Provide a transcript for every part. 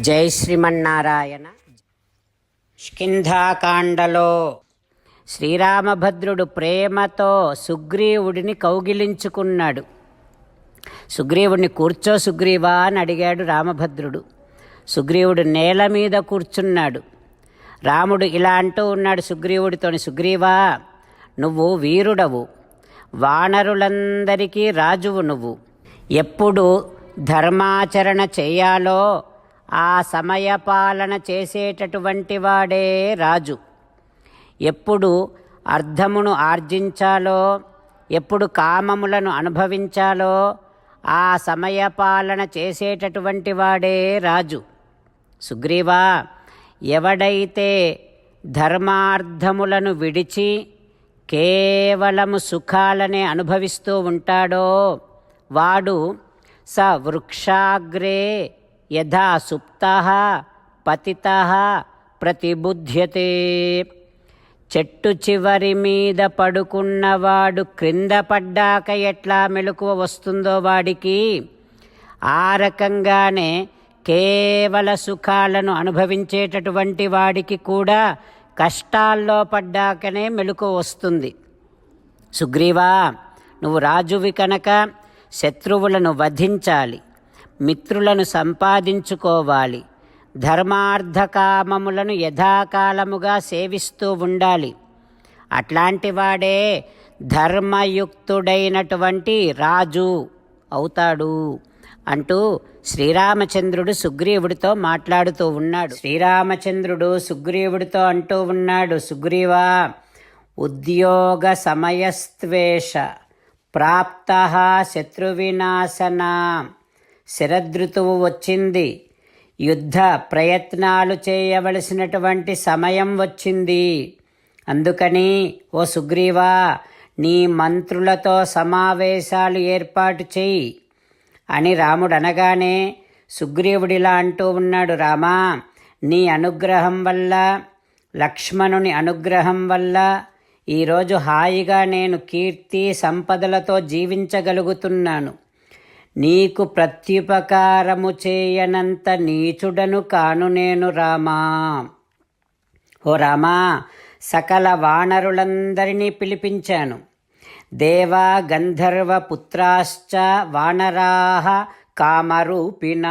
జై శ్రీమన్నారాయణ. స్కింధాకాండలో శ్రీరామభద్రుడు ప్రేమతో సుగ్రీవుడిని కౌగిలించుకున్నాడు. సుగ్రీవుడిని కూర్చో సుగ్రీవా అని అడిగాడు రామభద్రుడు. సుగ్రీవుడు నేల మీద కూర్చున్నాడు. రాముడు ఇలా అంటూ ఉన్నాడు సుగ్రీవుడితోని సుగ్రీవా నువ్వు వీరుడవు. వానరులందరికీ రాజువు నువ్వు. ఎప్పుడు ధర్మాచరణ చేయాలో ఆ సమయపాలన చేసేటటువంటి వాడే రాజు. ఎప్పుడు అర్థమును ఆర్జించాలో ఎప్పుడు కామములను అనుభవించాలో ఆ సమయపాలన చేసేటటువంటి వాడే రాజు. సుగ్రీవా ఎవడైతే ధర్మార్థములను విడిచి కేవలము సుఖాలనే అనుభవిస్తూ ఉంటాడో వాడు స వృక్షాగ్రే యథా సుప్త పతిత ప్రతిబుధ్యతే. చెట్టు చివరి మీద పడుకున్నవాడు క్రింద పడ్డాక ఎట్లా మెలకువ వస్తుందో వాడికి ఆ రకంగానే కేవల సుఖాలను అనుభవించేటటువంటి వాడికి కూడా కష్టాల్లో పడ్డాకనే మెలకు వస్తుంది. సుగ్రీవా నువ్వు రాజువి కనుక శత్రువులను వధించాలి. మిత్రులను సంపాదించుకోవాలి. ధర్మార్థకామములను యథాకాలముగా సేవిస్తూ ఉండాలి. అట్లాంటి వాడే ధర్మయుక్తుడైనటువంటి రాజు అవుతాడు అంటూ శ్రీరామచంద్రుడు సుగ్రీవుడితో మాట్లాడుతూ ఉన్నాడు. శ్రీరామచంద్రుడు సుగ్రీవుడితో అంటూ ఉన్నాడు సుగ్రీవా ఉద్యోగ సమయస్వేష ప్రాప్త శత్రువినాశనా. శరదృతువు వచ్చింది. యుద్ధ ప్రయత్నాలు చేయవలసినటువంటి సమయం వచ్చింది. అందుకని ఓ సుగ్రీవా నీ మంత్రులతో సమావేశాలు ఏర్పాటు చేయి అని రాముడు అనగానే సుగ్రీవుడిలా అంటూ ఉన్నాడు రామా నీ అనుగ్రహం వల్ల లక్ష్మణుని అనుగ్రహం వల్ల ఈరోజు హాయిగా నేను కీర్తి సంపదలతో జీవించగలుగుతున్నాను. నీకు ప్రత్యుపకారము చేయనంత నీచుడను కాను నేను రామా. ఓ రామా సకల వానరులందరినీ పిలిపించాను. దేవా గంధర్వ పుత్రాశ్చ వానరాహ కామరూపిణ.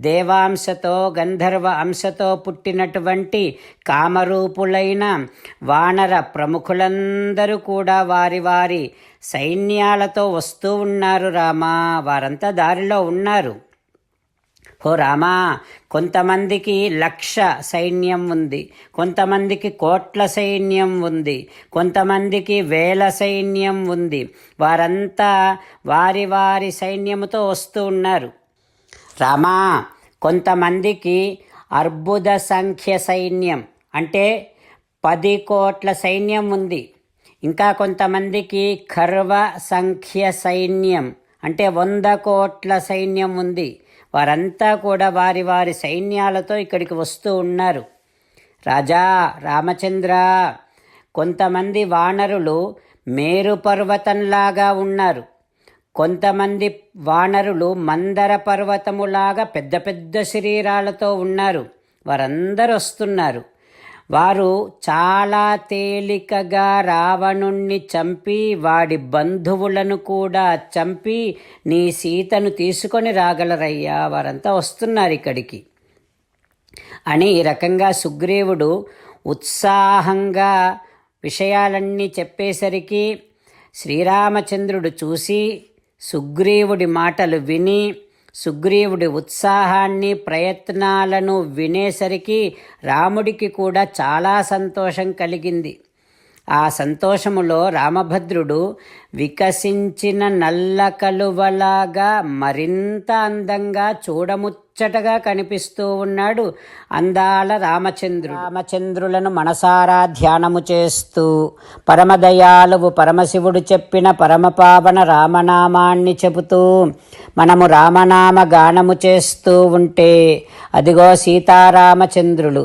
దేవాంశతో గంధర్వ అంశతో పుట్టినటువంటి కామరూపులైన వానర ప్రముఖులందరూ కూడా వారి వారి సైన్యాలతో వస్తూ ఉన్నారు రామా. వారంతా దారిలో ఉన్నారు. ఓ రామా కొంతమందికి లక్ష సైన్యం ఉంది. కొంతమందికి కోట్ల సైన్యం ఉంది. కొంతమందికి వేల సైన్యం ఉంది. వారంతా వారి వారి సైన్యముతో వస్తూ ఉన్నారు. రామా కొంతమందికి అర్బుద సంఖ్య సైన్యం అంటే పది కోట్ల సైన్యం ఉంది. ఇంకా కొంతమందికి ఖర్వ సంఖ్య సైన్యం అంటే వంద కోట్ల సైన్యం ఉంది. వారంతా కూడా వారి వారి సైన్యాలతో ఇక్కడికి వస్తూ ఉన్నారు. రాజా రామచంద్ర కొంతమంది వానరులు మేరు పర్వతంలాగా ఉన్నారు. కొంతమంది వానరులు మందర పర్వతములాగా పెద్ద పెద్ద శరీరాలతో ఉన్నారు. వారందరూ వస్తున్నారు. వారు చాలా తేలికగా రావణుణ్ణి చంపి వాడి బంధువులను కూడా చంపి నీ సీతను తీసుకొని రాగలరయ్యా వారంతా వస్తున్నారు ఇక్కడికి. అని ఈ రకంగా సుగ్రీవుడు ఉత్సాహంగా విషయాలన్నీ చెప్పేసరికి శ్రీరామచంద్రుడు చూసి సుగ్రీవుడి మాటలు విని సుగ్రీవుడి ఉత్సాహాన్ని ప్రయత్నాలను వినేసరికి రాముడికి కూడా చాలా సంతోషం కలిగింది. ఆ సంతోషములో రామభద్రుడు వికసించిన నల్ల కలువలాగా మరింత అందంగా చూడముచ్చటగా కనిపిస్తూ ఉన్నాడు అందాల రామచంద్రు రామచంద్రులను మనసారా ధ్యానము చేస్తూ పరమదయాలువు పరమశివుడు చెప్పిన పరమపావన రామనామాన్ని చెబుతూ మనము రామనామ గానము చేస్తూ ఉంటే అదిగో సీతారామచంద్రులు